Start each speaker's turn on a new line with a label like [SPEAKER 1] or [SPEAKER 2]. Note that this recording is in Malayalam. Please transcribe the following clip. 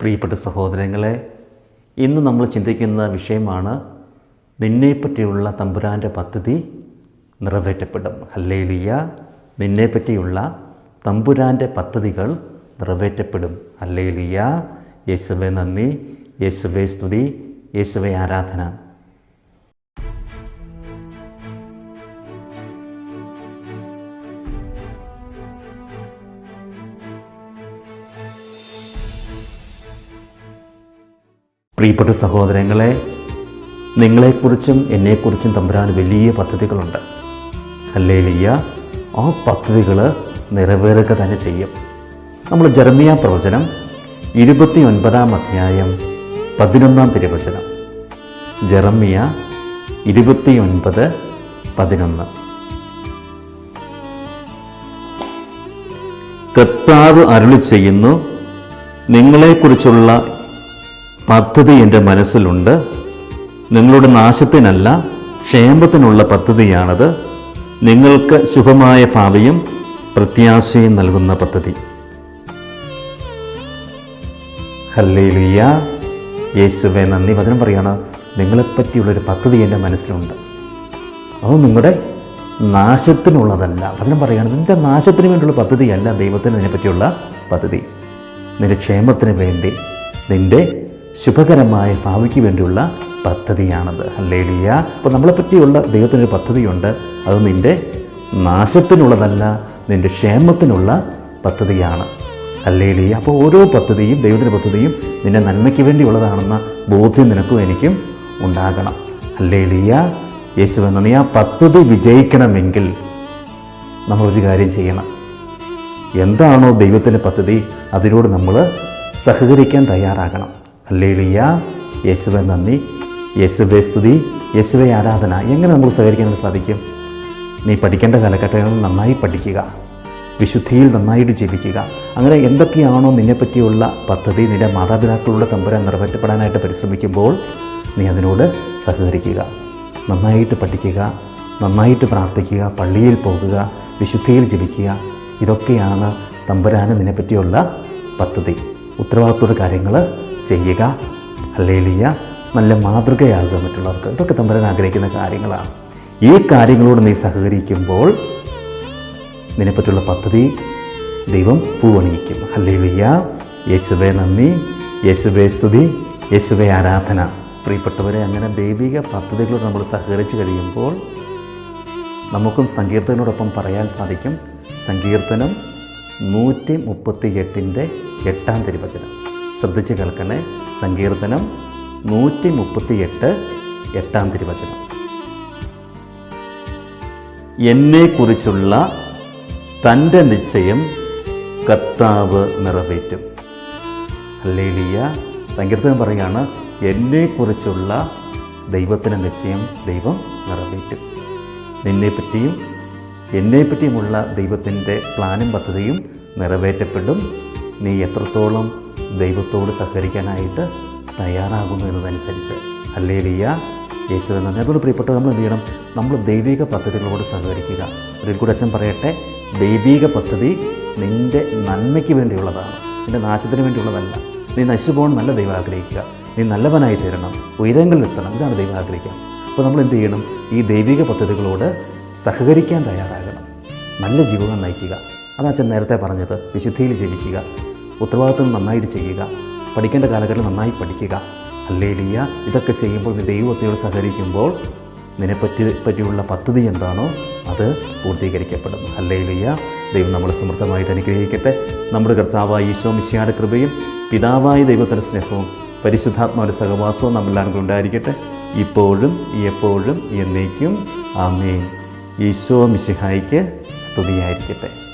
[SPEAKER 1] പ്രിയപ്പെട്ട സഹോദരങ്ങളെ ഇന്ന് നമ്മൾ ചിന്തിക്കുന്ന വിഷയമാണ് നിന്നെപ്പറ്റിയുള്ള തമ്പുരാന്റെ പദ്ധതി നിറവേറ്റപ്പെടും. ഹല്ലേലിയ. നിന്നെപ്പറ്റിയുള്ള തമ്പുരാന്റെ പദ്ധതികൾ നിറവേറ്റപ്പെടും. ഹല്ലേലിയ. യേശുവെ നന്ദി. യേശുവെ സ്തുതി. യേശുവെ ആരാധന. പ്രിയപ്പെട്ട സഹോദരങ്ങളെ നിങ്ങളെക്കുറിച്ചും എന്നെക്കുറിച്ചും തമ്പുരാൻ വലിയ പദ്ധതികളുണ്ട്. അല്ലേലിയ ആ പദ്ധതികൾ നിറവേറുക തന്നെ ചെയ്യും. നമ്മൾ ജർമിയ പ്രവചനം ഇരുപത്തി ഒൻപതാം അധ്യായം പതിനൊന്നാം തിരുവചനം. ജർമിയ ഇരുപത്തി ഒൻപത് പതിനൊന്ന്. കർത്താവ് അരുളി ചെയ്യുന്നു നിങ്ങളെക്കുറിച്ചുള്ള പദ്ധതി എന്റെ മനസ്സിലുണ്ട്. നിങ്ങളുടെ നാശത്തിനല്ല ക്ഷേമത്തിനുള്ള പദ്ധതിയാണത്. നിങ്ങൾക്ക് ശുഭമായ ഭാവിയും പ്രത്യാശയും നൽകുന്ന പദ്ധതി. ഹല്ലേലുയ്യ. യേശുവെ നന്ദി. വചനം പറയാണ് നിങ്ങളെപ്പറ്റിയുള്ളൊരു പദ്ധതി എന്റെ മനസ്സിലുണ്ട്. അത് നിങ്ങളുടെ നാശത്തിനുള്ളതല്ല. വചനം പറയുകയാണ് നിന്റെ നാശത്തിന് വേണ്ടിയുള്ള പദ്ധതിയല്ല ദൈവത്തിന് ഇതിനെപ്പറ്റിയുള്ള പദ്ധതി. നിന്റെ ക്ഷേമത്തിന് വേണ്ടി നിന്റെ ശുഭകരമായ ഭാവിക്ക് വേണ്ടിയുള്ള പദ്ധതിയാണത്. ഹല്ലേലിയ. അപ്പോൾ നമ്മളെ നമ്മളെപ്പറ്റിയുള്ള ദൈവത്തിനൊരു പദ്ധതിയുണ്ട്. അത് നിന്റെ നാശത്തിനുള്ളതല്ല നിന്റെ ക്ഷേമത്തിനുള്ള പദ്ധതിയാണ്. ഹല്ലേലിയ. അപ്പോൾ ഓരോ പദ്ധതിയും ദൈവത്തിന്റെ പദ്ധതിയും നിന്റെ നന്മയ്ക്ക് വേണ്ടിയുള്ളതാണെന്ന ബോധ്യം നിനക്കും എനിക്കും ഉണ്ടാകണം. ഹല്ലേലിയ. എന്ന നീ ആ പദ്ധതി വിജയിക്കണമെങ്കിൽ നമ്മളൊരു കാര്യം ചെയ്യണം. എന്താണോ ദൈവത്തിന്റെ പദ്ധതി അതിനോട് നമ്മൾ സഹകരിക്കാൻ തയ്യാറാകണം. അല്ലേലിയ യേശുവെ നന്ദി. യേശുവെ സ്തുതി. യേശുവെ ആരാധന. എങ്ങനെ നമുക്ക് സഹകരിക്കാനായിട്ട് സാധിക്കും? നീ പഠിക്കേണ്ട കാലഘട്ടങ്ങളിൽ നന്നായി പഠിക്കുക. വിശുദ്ധിയിൽ നന്നായിട്ട് ജീവിക്കുക. അങ്ങനെ എന്തൊക്കെയാണോ നിന്നെപ്പറ്റിയുള്ള പദ്ധതി നിന്റെ മാതാപിതാക്കളുടെ തമ്പുരാൻ നിറവേറ്റപ്പെടാനായിട്ട് പരിശ്രമിക്കുമ്പോൾ നീ അതിനോട് സഹകരിക്കുക. നന്നായിട്ട് പഠിക്കുക. നന്നായിട്ട് പ്രാർത്ഥിക്കുക. പള്ളിയിൽ പോകുക. വിശുദ്ധിയിൽ ജീവിക്കുക. ഇതൊക്കെയാണ് തമ്പുരാന് നിന്നെപ്പറ്റിയുള്ള പദ്ധതി. ഉത്തരവാദിത്വ കാര്യങ്ങൾ ചെയ്യുക. അല്ലേലിയ നല്ല മാതൃകയാകുക മറ്റുള്ളവർക്ക്. ഇതൊക്കെ തമ്പരൻ ആഗ്രഹിക്കുന്ന കാര്യങ്ങളാണ്. ഈ കാര്യങ്ങളോട് നീ സഹകരിക്കുമ്പോൾ നിന്നെപ്പറ്റിയുള്ള പദ്ധതി ദൈവം പൂവണിയിക്കും. അല്ലേലിയ യേശുവെ നന്ദി. യേശുവെ സ്തുതി. യേശുവെ ആരാധന. പ്രിയപ്പെട്ടവരെ അങ്ങനെ ദൈവിക പദ്ധതികളോട് നമ്മൾ സഹകരിച്ചു കഴിയുമ്പോൾ നമുക്കും സങ്കീർത്തനോടൊപ്പം പറയാൻ സാധിക്കും. സങ്കീർത്തനം നൂറ്റി മുപ്പത്തി എട്ടിന്റെ എട്ടാം തിരുവചനം. ശ്രദ്ധിച്ച് കേൾക്കണേ. സങ്കീർത്തനം നൂറ്റി മുപ്പത്തി എട്ട് തിരുവചനം. എന്നെക്കുറിച്ചുള്ള തന്റെ നിശ്ചയം കർത്താവ് നിറവേറ്റും. അല്ലേലിയ സങ്കീർത്തനം പറയുകയാണ് എന്നെക്കുറിച്ചുള്ള ദൈവത്തിന്റെ നിശ്ചയം ദൈവം നിറവേറ്റും. നിന്നെപ്പറ്റിയും എന്നെപ്പറ്റിയുമുള്ള ദൈവത്തിന്റെ പ്ലാനും പദ്ധതിയും നിറവേറ്റപ്പെടും. നീ എത്രത്തോളം ദൈവത്തോട് സഹകരിക്കാനായിട്ട് തയ്യാറാകുന്നു എന്നതനുസരിച്ച്. അല്ലേ ലിയ യേശു എന്ന അതുകൊണ്ട് പ്രിയപ്പെട്ട നമ്മൾ എന്ത് ചെയ്യണം? നമ്മൾ ദൈവിക പദ്ധതികളോട് സഹകരിക്കുക. ഒരിക്കൽ കൂടെ അച്ഛൻ പറയട്ടെ ദൈവിക പദ്ധതി നിന്റെ നന്മയ്ക്ക് വേണ്ടിയുള്ളതാണ്. നിന്റെ നാശത്തിന് വേണ്ടിയുള്ളതല്ല. നീ നശിച്ചു പോകണം നല്ല ദൈവം ആഗ്രഹിക്കുക. നീ നല്ലവനായി തീരണം ഉയരങ്ങളിൽ എത്തണം. ഇതാണ് ദൈവം ആഗ്രഹിക്കുക. അപ്പോൾ നമ്മൾ എന്ത് ചെയ്യണം? ഈ ദൈവിക പദ്ധതികളോട് സഹകരിക്കാൻ തയ്യാറാകണം. നല്ല ജീവിതം നയിക്കുക. അതാ അച്ഛൻ നേരത്തെ പറഞ്ഞത് വിശുദ്ധിയിൽ ജീവിക്കുക. ഉത്തരവാദിത്വം നന്നായിട്ട് ചെയ്യുക. പഠിക്കേണ്ട കാലഘട്ടം നന്നായി പഠിക്കുക. അല്ലേ ലിയ ഇതൊക്കെ ചെയ്യുമ്പോൾ നീ ദൈവത്തിനോട് സഹകരിക്കുമ്പോൾ നിന്നെപ്പറ്റി പറ്റിയുള്ള പദ്ധതി എന്താണോ അത് പൂർത്തീകരിക്കപ്പെടും. അല്ലേ ലിയ ദൈവം നമ്മളെ സമൃദ്ധമായിട്ട് അനുഗ്രഹിക്കട്ടെ. നമ്മുടെ കർത്താവായ ഈശോ മിശിയാട് കൃപയും പിതാവായ ദൈവത്തിന്റെ സ്നേഹവും പരിശുദ്ധാത്മാവിന്റെ സഹവാസവും നമ്മളെല്ലാവർക്കും ഉണ്ടായിരിക്കട്ടെ ഇപ്പോഴും എപ്പോഴും എന്നേക്കും. ആമേ ഈശോ മിശിഹായിക്ക് സ്തുതിയായിരിക്കട്ടെ.